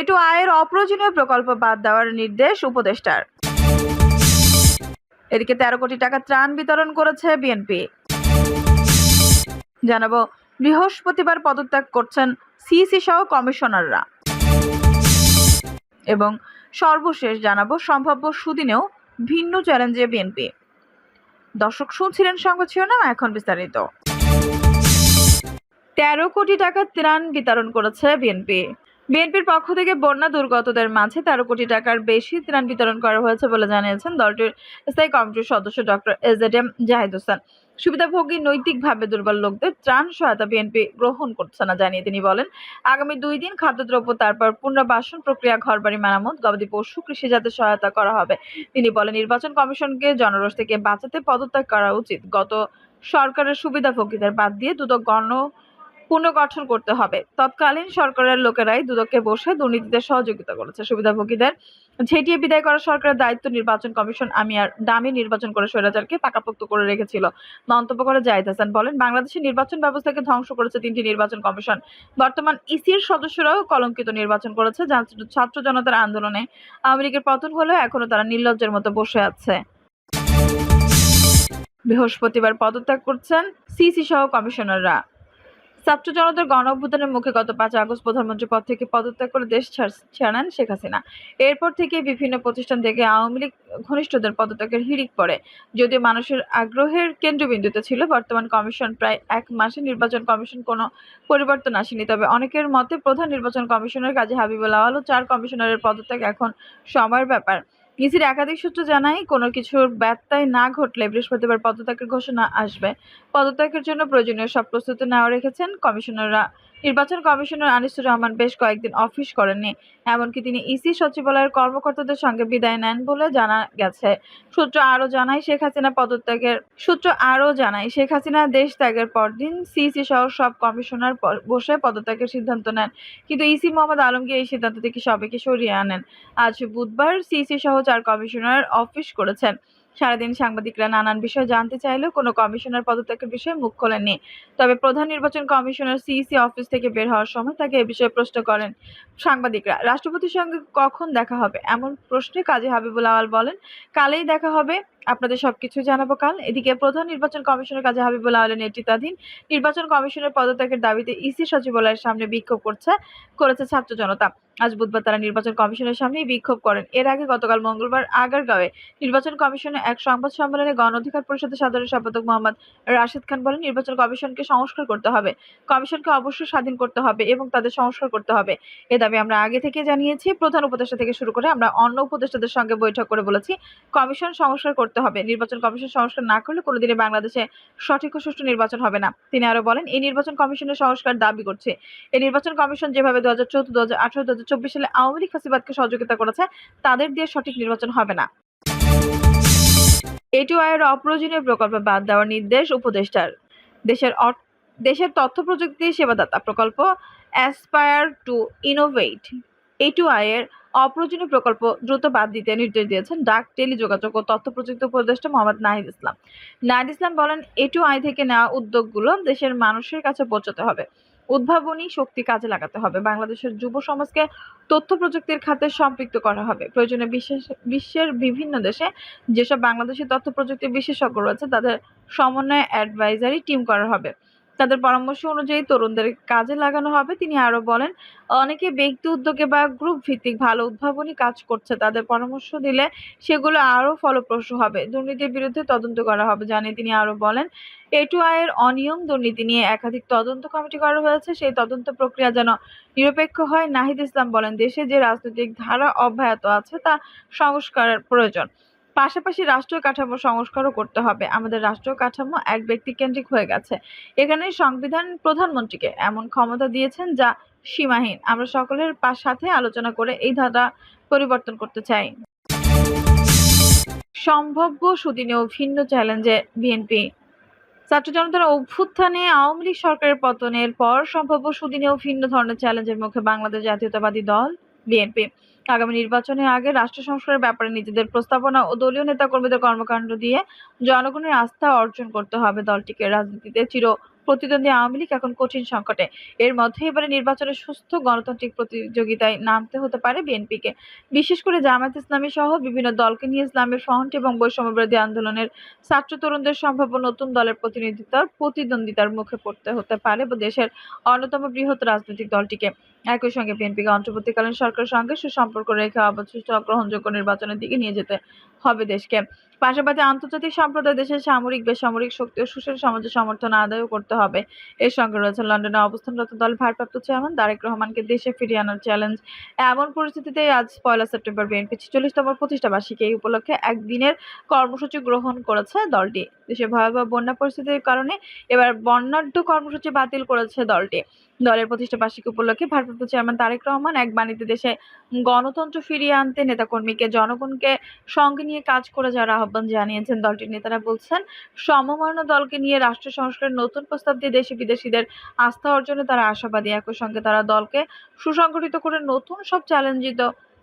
এটু আয়ের অপ্রয়োজনীয় প্রকল্প বাদ দেওয়ার নির্দেশ উপদেষ্টার। এদিকে তেরো কোটি টাকা ত্রাণ বিতরণ করেছে বিএনপি। জানাব, বৃহস্পতিবার পদত্যাগ করছেন সিসি সহ কমিশনাররা। এবং সর্বশেষ জানাব, সম্ভাব্য সুদিনেও ভিন্ন চ্যালেঞ্জে বিএনপি। দর্শক শুনছিলেন সংবাদ শিরোনাম, এখন বিস্তারিত। তেরো কোটি টাকা ত্রাণ বিতরণ করেছে বিএনপি। বিএনপির পক্ষ থেকে বন্যা দুর্গতদের মাঝে তেরো কোটি টাকার বেশি ত্রাণ বিতরণ করা হয়েছে বলে জানিয়েছেন দলটির স্থায়ী কমিটির সদস্য doctor AZ M Zahid Hossain. সুবিধাভোগী নৈতিকভাবে দুর্বল লোকদের ত্রাণ সহায়তা বিএনপি গ্রহণ করছে না জানিয়ে তিনি বলেন, আগামী দুই দিন খাদ্যদ্রব্য, তারপর পুনর্বাসন প্রক্রিয়া, ঘরবাড়ি মেরামত, গবাদি পশু কৃষিজাতে সহায়তা করা হবে। তিনি বলেন, নির্বাচন কমিশনকে জনরোষ থেকে বাঁচাতে পদত্যাগ করা উচিত। গত সরকারের সুবিধাভোগীদের বাদ দিয়ে দুদক গণ পুনর্গঠন করতে হবে। তৎকালীন সরকারের লোকেরাই দুদককে বসে দুর্নীতিতে সহযোগিতা করেছে। সুবিধাভোগীদের ঝেঁটিয়ে বিদায় করা সরকারের দায়িত্ব নির্বাচন কমিশন আমি আর দামি নির্বাচন করে স্বৈরাচারকে পাকাপোক্ত করে রেখেছিল। মন্তব্য করে জাহিদ হাসান বলেন বাংলাদেশের নির্বাচন ব্যবস্থাকে ধ্বংস করেছে তিনটি নির্বাচন কমিশন। বর্তমান ইসির সদস্যরাও কলঙ্কিত নির্বাচন করেছে, যা ছাত্র জনতার আন্দোলনে লীগের পতন হলেও এখনও তারা নির্লজ্জের মতো বসে আছে। বৃহস্পতিবার পদত্যাগ করছেন সিসি সহ কমিশনাররা। ছাত্র জনতার গণ অভ্যুত্থানের মুখে গত পাঁচ আগস্ট প্রধানমন্ত্রী পদ থেকে পদত্যাগ করে দেশ ছাড়ান শেখ হাসিনা। এরপর থেকে বিভিন্ন প্রতিষ্ঠান থেকে আওয়ামী লীগ ঘনিষ্ঠদের পদত্যাগের হিড়িক পড়ে। যদিও মানুষের আগ্রহের কেন্দ্রবিন্দুতে ছিল, বর্তমান কমিশন প্রায় এক মাসে নির্বাচন কমিশন কোনো পরিবর্তন আসেনি। তবে অনেকের মতে প্রধান নির্বাচন কমিশনের কাজে হাবিবুল আওয়াল ও চার কমিশনারের পদত্যাগ এখন সময়ের ব্যাপার। ইসির একাধিক সূত্র জানায়, কোনো কিছুর ব্যত্যয় না ঘটলে বৃহস্পতিবার পদত্যাগের ঘোষণা আসবে। পদত্যাগের জন্য প্রয়োজনীয় সব প্রস্তুতি নেওয়া রেখেছেন কমিশনাররা। নির্বাচন কমিশনার আনিসুর রহমান বেশ কয়েকদিন অফিস করেননি, এমনকি তিনি ইসি সচিবালয়ের কর্মকর্তাদের সঙ্গে বিদায় নেন বলে জানা গেছে। সূত্র আরও জানায়, শেখ হাসিনা পদত্যাগের সূত্র আরও জানায়, শেখ হাসিনা দেশ ত্যাগের পরদিন সিসি সহ সব কমিশনার বসে পদত্যাগের সিদ্ধান্ত নেন। কিন্তু ইসি মোহাম্মদ আলমগীর এই সিদ্ধান্ত থেকে সবাইকে সরিয়ে আনেন। আজ বুধবার সিসি সহ চার কমিশনার অফিস করেছেন। সারাদিন সাংবাদিকরা নানান বিষয় জানতে চাইলেও কোনো কমিশনার পদত্যাগের বিষয়ে মুখ খোলেননি। তবে প্রধান নির্বাচন কমিশনার সিইসি অফিস থেকে বের হওয়ার সময় তাকে এ বিষয়ে প্রশ্ন করেন সাংবাদিকরা। রাষ্ট্রপতির সঙ্গে কখন দেখা হবে? এমন প্রশ্নে কাজী হাবিবুল আওয়াল বলেন, কালেই দেখা হবে। আপনাদের সবকিছু জানাব কাল। এদিকে প্রধান নির্বাচন কমিশনার কাজী হাবিবুল আওয়ালের নেতৃত্বাধীন নির্বাচন কমিশনের পদত্যাগের দাবিতে ইসি সচিবালয়ের সামনে বিক্ষোভ করছে, করেছে ছাত্র জনতা। আজ বুধবার তারা নির্বাচন কমিশনের সামনেই বিক্ষোভ করেন। এর আগে গতকাল মঙ্গলবার আগারগাঁওয়ে নির্বাচন কমিশনের এক সংবাদ সম্মেলনে গণ অধিকার পরিষদের সাধারণ সম্পাদক মোহাম্মদ রাশিদ খান বলেন, নির্বাচন কমিশনকে সংস্কার করতে হবে। কমিশনকে অবশ্যই স্বাধীন করতে হবে এবং তাদের সংস্কার করতে হবে। এ দাবি আমরা আগে থেকে জানিয়েছি। প্রধান উপদেষ্টা থেকে শুরু করে আমরা অন্য উপদেষ্টাদের সঙ্গে বৈঠক করে বলেছি, কমিশন সংস্কার করতে হবে। নির্বাচন কমিশন সংস্কার না করলে কোনোদিনই বাংলাদেশে সঠিক ও সুষ্ঠু নির্বাচন হবে না। তিনি আরও বলেন, এই নির্বাচন কমিশনের সংস্কার দাবি করছে। এই নির্বাচন কমিশন যেভাবে দু হাজার চোদ্দ দু হাজার আঠারো দু হাজার চব্বিশ সালে আওয়ামী লীগ ফাঁসিবাদকে সহযোগিতা করেছে, তাদের দিয়ে সঠিক নির্বাচন হবে না। এটিওআইয়ের অপ্রয়োজনীয় প্রকল্প বাদ দেওয়ার নির্দেশ উপদেষ্টার। দেশের দেশের তথ্য প্রযুক্তি সেবাদাতা প্রকল্প অ্যাসপায়ার টু ইনোভেট এটিওআইয়ের অপ্রয়োজনীয় প্রকল্প দ্রুত বাদ দিতে নির্দেশ দিয়েছেন ডাক, টেলিযোগাযোগ ও তথ্য প্রযুক্তি উপদেষ্টা মোহাম্মদ নাহিদ ইসলাম। নাহিদ ইসলাম বলেন এটিওআই থেকে নেওয়া উদ্যোগগুলো দেশের মানুষের কাছে পৌঁছতে হবে। উদ্ভাবনী শক্তি কাজে লাগাতে হবে। বাংলাদেশের যুব সমাজকে তথ্য প্রযুক্তির খাতে সম্পৃক্ত করা হবে। প্রয়োজনে বিশেষ, বিশ্বের বিভিন্ন দেশে যেসব বাংলাদেশি তথ্য প্রযুক্তি বিশেষজ্ঞ রয়েছে, তাদের সমন্বয়ে অ্যাডভাইজারি টিম করা হবে। তাদের পরামর্শ অনুযায়ী তরুণদের কাজে লাগানো হবে। তিনি আরও বলেন, অনেকে ব্যক্তি উদ্যোগে বা গ্রুপ ভিত্তিক ভালো উদ্ভাবনী কাজ করছে, তাদের পরামর্শ দিলে সেগুলো আরও ফলপ্রসূ হবে। দুর্নীতির বিরুদ্ধে তদন্ত করা হবে জানিয়ে তিনি আরও বলেন এটু আয়ের অনিয়ম দুর্নীতি নিয়ে একাধিক তদন্ত কমিটি করা হয়েছে, সেই তদন্ত প্রক্রিয়া যেন নিরপেক্ষ হয়। নাহিদ ইসলাম বলেন, দেশে যে রাজনৈতিক ধারা অব্যাহত আছে, তা সংস্কারের প্রয়োজন। পাশাপাশি রাষ্ট্রীয় কাঠামো সংস্কারও করতে হবে। আমাদের রাষ্ট্রীয় কাঠামো এক ব্যক্তি কেন্দ্রিক হয়ে গেছে। এখানে সংবিধান প্রধানমন্ত্রীকে এমন ক্ষমতা দিয়েছেন যা সীমাহীন। আমরা সকলের সাথে আলোচনা করে এই ধারা পরিবর্তন করতে চাই। সম্ভাব্য সুদিনেও ভিন্ন চ্যালেঞ্জে বিএনপি। ছাত্র জনতার অভ্যুত্থানে আওয়ামী লীগ সরকারের পতনের পর সম্ভাব্য সুদিনেও ভিন্ন ধরনের চ্যালেঞ্জের মুখে বাংলাদেশ জাতীয়তাবাদী দল বিএনপি। আগামী নির্বাচনের আগে রাষ্ট্র সংস্কারের ব্যাপারে নিজেদের প্রস্তাবনা ও দলীয় নেতাকর্মীদের কর্মকাণ্ড দিয়ে জনগণের আস্থা অর্জন করতে হবে দলটিকে। রাজনীতিতে চির প্রতিদ্বন্দ্বী আওয়ামী লীগ এখন কঠিন সংকটে। এর মধ্যে এবারে নির্বাচনে সুস্থ গণতান্ত্রিক প্রতিযোগিতায় নামতে হতে পারে বিএনপিকে। বিশেষ করে জামায়াত ইসলামী সহ বিভিন্ন দলকে নিয়ে ইসলামের ফ্রন্ট এবং বৈষম্যবিরোধী আন্দোলনের ছাত্র তরুণদের সম্ভাব্য নতুন দলের প্রতিনিধিত্ব প্রতিদ্বন্দ্বিতার মুখে পড়তে হতে পারে দেশের অন্যতম বৃহৎ রাজনৈতিক দলটিকে। একই সঙ্গে বিএনপিকে অন্তর্বর্তীকালীন সরকারের সঙ্গে সুসম্পর্ক রেখে অবশিষ্ট গ্রহণযোগ্য নির্বাচনের দিকে নিয়ে যেতে হবে দেশকে। পাশাপাশি আন্তর্জাতিক সম্প্রদায় দেশের সামরিক, বেসামরিক শক্তি ও সুশীল সমাজের সমর্থন আদায়ও করতে হবে। এর সঙ্গে রয়েছে লন্ডনে অবস্থানরত দল ভারপ্রাপ্ত চেয়ারম্যান তারেক রহমানকে দেশে ফিরিয়ে আনার চ্যালেঞ্জ এমন পরিস্থিতিতে আজ পয়লা সেপ্টেম্বর বিএনপি ছেচল্লিশতম প্রতিষ্ঠা বার্ষিকী এই উপলক্ষে একদিনের কর্মসূচি গ্রহণ করেছে দলটি। দেশে ভয়াবহ বন্যা পরিস্থিতির কারণে এবার বর্ণাঢ্য কর্মসূচি বাতিল করেছে দলটি। দলের প্রতিষ্ঠা বার্ষিকী উপলক্ষে ভারপ্রাপ্ত চেয়ারম্যান তারেক রহমান এক বাণীতে দেশে গণতন্ত্র ফিরিয়ে আনতে নেতাকর্মীকে, জনগণকে সঙ্গে নিয়ে কাজ করে যাওয়ার আহ্বান জানিয়েছেন দলটির নেতারা বলছেন, সমমর্ণ দলকে নিয়ে রাষ্ট্র সংস্কারের নতুন প্রস্তাব দিয়ে দেশি বিদেশিদের আস্থা অর্জনে তারা আশাবাদী। একই সঙ্গে তারা দলকে সুসংগঠিত করে নতুন সব চ্যালেঞ্জিত,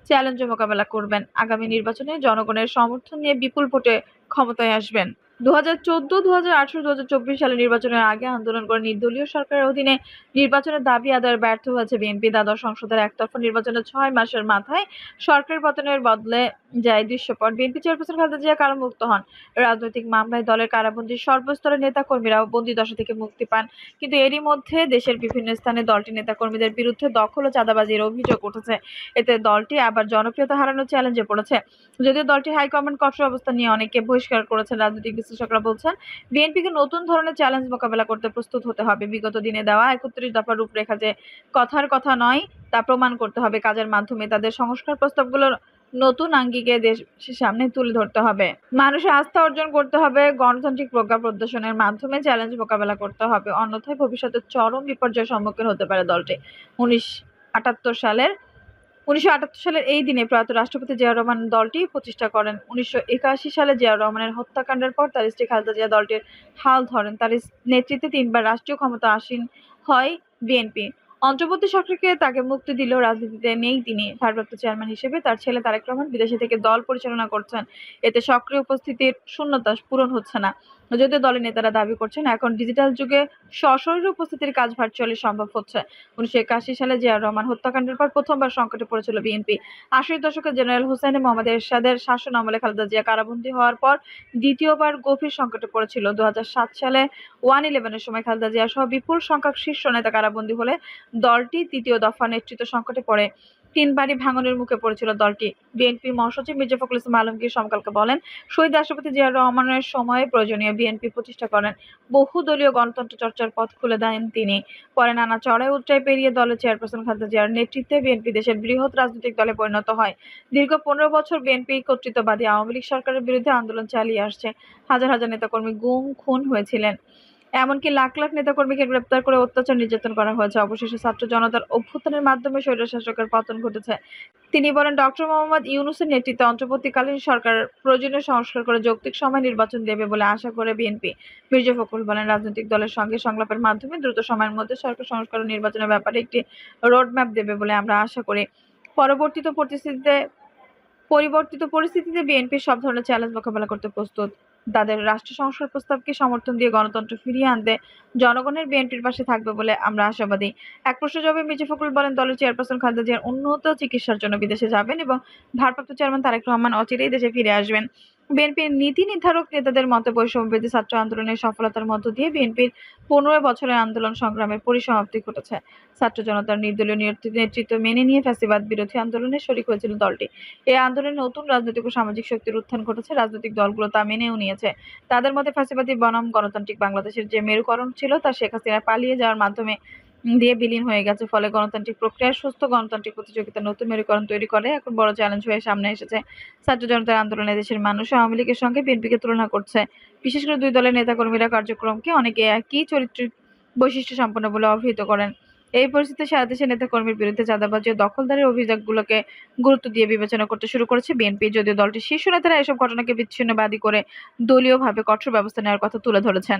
চ্যালেঞ্জ মোকাবেলা করবেন। আগামী নির্বাচনে জনগণের সমর্থন নিয়ে বিপুল ভোটে ক্ষমতায় আসবেন। দু হাজার চোদ্দ দু হাজার আঠারো দু হাজার চব্বিশ সালে নির্বাচনের আগে আন্দোলন করে নির্দলীয় সরকারের অধীনে নির্বাচনের দাবি আদায়ের ব্যর্থ হয়েছে বিএনপি। দ্বাদশ সংসদের একতরফা নির্বাচনের ছয় মাসের মাথায় সরকার পতনের বদলে যায় দৃশ্যপট। বিএনপি চেয়ারপারসন খালেদা জিয়া কারামুক্ত হন? রাজনৈতিক মামলায় দলের কারাবন্দী সর্বস্তরের নেতাকর্মীরাও বন্দি দশা থেকে মুক্তি পান। কিন্তু এরই মধ্যে দেশের বিভিন্ন স্থানে দলটি নেতাকর্মীদের বিরুদ্ধে দখল ও চাঁদাবাজির অভিযোগ উঠেছে। এতে দলটি আবার জনপ্রিয়তা হারানোর চ্যালেঞ্জে পড়েছে। যদিও দলটি হাইকমান্ড কঠোর অবস্থান নিয়ে অনেকে বহিষ্কার করেছেন রাজনৈতিক বিশ্লেষকরা বলছেন, বিএনপিকে নতুন ধরনের চ্যালেঞ্জ মোকাবেলা করতে প্রস্তুত হতে হবে। বিগত দিনে দেওয়া একত্রিশ দফা রূপরেখা যে কথার কথা নয়, তা প্রমাণ করতে হবে। কাজের মাধ্যমে তাদের সংস্কার প্রস্তাবগুলোর নতুন আঙ্গিকে দেশের সামনে তুলে ধরতে হবে। মানুষের আস্থা অর্জন করতে হবে, গণতান্ত্রিক প্রজ্ঞা প্রদর্শনের মাধ্যমে চ্যালেঞ্জ মোকাবেলা করতে হবে। অন্যথায় ভবিষ্যতে চরম বিপর্যয়ের সম্মুখীন হতে পারে দলটি। উনিশ আটাত্তর সালের উনিশশো আটাত্তর সালের এই দিনে প্রয়াত রাষ্ট্রপতি জিয়াউর রহমান দলটি প্রতিষ্ঠা করেন। উনিশশো একাশি সালে জিয়াউর রহমানের হত্যাকাণ্ডের পর তার স্ত্রী খালেদা জিয়া দলটির হাল ধরেন। তার নেতৃত্বে তিনবার রাষ্ট্রীয় ক্ষমতা আসীন হয় বিএনপি। অন্তর্বর্তী সরকারকে তাকে মুক্তি দিলেও রাজনীতিতে নেই তিনি ভারপ্রাপ্ত চেয়ারম্যান হিসেবে। তার ছেলে তারেক রহমান বিদেশে থেকে দল পরিচালনা করছেন। এতে সক্রিয় উপস্থিতির শূন্যতা পূরণ হচ্ছে না। যদিও দলের নেতারা দাবি করছেন, এখন ডিজিটাল যুগে সশরীর উপস্থিতির কাজ ভার্চুয়ালি সম্ভব হচ্ছে। উনিশশো একাশি সালে জিয়াউর রহমান হত্যাকাণ্ডের পর প্রথমবার সংকটে পড়েছিল বিএনপি। আশির দশকে জেনারেল হোসেন মোহাম্মদ এরশাদের শাসন আমলে খালেদা জিয়া কারাবন্দী হওয়ার পর দ্বিতীয়বার গভীর সংকটে পড়েছিল। দু হাজার সাত সালে ওয়ান ইলেভেনের সময় খালেদা জিয়া সহ বিপুল সংখ্যক শীর্ষ নেতা কারাবন্দী হলে দলটি তৃতীয় দফা নেতৃত্ব সংকটে পড়ে। তিনবারই ভাঙনের মুখে পড়েছিল দলটি। বিএনপি মহাসচিব মির্জা ফখরুল ইসলাম আলমগীর সমকালকে বলেন, শহীদ রাষ্ট্রপতি জিয়া রহমানের সময়ে প্রয়োজনীয় বিএনপি প্রতিষ্ঠা করেন। বহুদলীয় গণতন্ত্র চর্চার পথ খুলে দেন তিনি। পরে নানা চড়াই উচ্চাই পেরিয়ে দলের চেয়ারপারসন খালেদা জিয়ার নেতৃত্বে বিএনপি দেশের বৃহৎ রাজনৈতিক দলে পরিণত হয়। দীর্ঘ পনেরো বছর বিএনপি কর্তৃত্ববাদী আওয়ামী লীগ সরকারের বিরুদ্ধে আন্দোলন চালিয়ে আসছে। হাজার হাজার নেতাকর্মী গুম, খুন হয়েছিলেন। এমনকি লাখ লাখ নেতাকর্মীকে গ্রেপ্তার করে অত্যাচার নির্যাতন করা হয়েছে। অবশেষে ছাত্র জনতার অভ্যুত্থানের মাধ্যমে স্বৈরশাসকের পতন ঘটেছে। তিনি বলেন, ডক্টর মোহাম্মদ ইউনুসের নেতৃত্বে অন্তর্বর্তীকালীন সরকার প্রয়োজনীয় সংস্কার করে যৌক্তিক সময় নির্বাচন দেবে বলে আশা করে বিএনপি। মির্জা ফখরুল বলেন, রাজনৈতিক দলের সঙ্গে সংলাপের মাধ্যমে দ্রুত সময়ের মধ্যে সরকার সংস্কার নির্বাচনের ব্যাপারে একটি রোডম্যাপ দেবে বলে আমরা আশা করি। পরবর্তীত পরিস্থিতিতে, পরিবর্তিত পরিস্থিতিতে বিএনপি সব ধরনের চ্যালেঞ্জ মোকাবেলা করতে প্রস্তুত। তাদের রাষ্ট্র সংস্কার প্রস্তাবকে সমর্থন দিয়ে গণতন্ত্র ফিরিয়ে আনতে জনগণের বিএনপির পাশে থাকবে বলে আমরা আশাবাদী। এক প্রশ্ন জবাবে মির্জা ফখরুল বলেন, দলের চেয়ারপারসন খালেদা জিয়ার উন্নত চিকিৎসার জন্য বিদেশে যাবেন এবং ভারপ্রাপ্ত চেয়ারম্যান তারেক রহমান অচিরেই দেশে ফিরে আসবেন। বিএনপির নীতি নির্ধারক নেতাদের মতে বৈষম্যবিরোধী ছাত্র আন্দোলনের সফলতার মধ্য দিয়ে বিএনপির পনেরো বছরের আন্দোলন সংগ্রামের পরিসমাপ্তি ঘটেছে। ছাত্র জনতার নির্দলীয় নেতৃত্ব মেনে নিয়ে ফ্যাসিবাদ বিরোধী আন্দোলনে শরিক হয়েছিল দলটি। এই আন্দোলনে নতুন রাজনৈতিক ও সামাজিক শক্তির উত্থান ঘটেছে। রাজনৈতিক দলগুলো তা মেনেও নিয়েছে। তাদের মতে ফ্যাসিবাদী বনাম গণতান্ত্রিক বাংলাদেশের যে মেরুকরণ ছিল তা শেখ হাসিনা পালিয়ে যাওয়ার মাধ্যমে দিয়ে বিলীন হয়ে গেছে। ফলে গণতান্ত্রিক প্রক্রিয়ার সুস্থ গণতান্ত্রিক প্রতিযোগিতা, নতুন মেরুকরণ তৈরি করে। এখন বড় চ্যালেঞ্জ হয়ে সামনে এসেছে। ছাত্র জনতার আন্দোলনে দেশের মানুষ আওয়ামী লীগের সঙ্গে বিএনপিকে তুলনা করছে। বিশেষ করে দুই দলের নেতাকর্মীরা কার্যক্রমকে অনেকে একই চরিত্রিক বৈশিষ্ট্য সম্পন্ন বলে অভিহিত করেন। এই পরিস্থিতিতে সারা দেশের নেতাকর্মীর বিরুদ্ধে চাঁদাবাজি ও দখলদারির অভিযোগগুলোকে গুরুত্ব দিয়ে বিবেচনা করতে শুরু করেছে বিএনপি। যদিও দলটির শীর্ষ নেতারা এসব ঘটনাকে বিচ্ছিন্নবাদী করে দলীয়ভাবে কঠোর ব্যবস্থা নেওয়ার কথা তুলে ধরেছেন।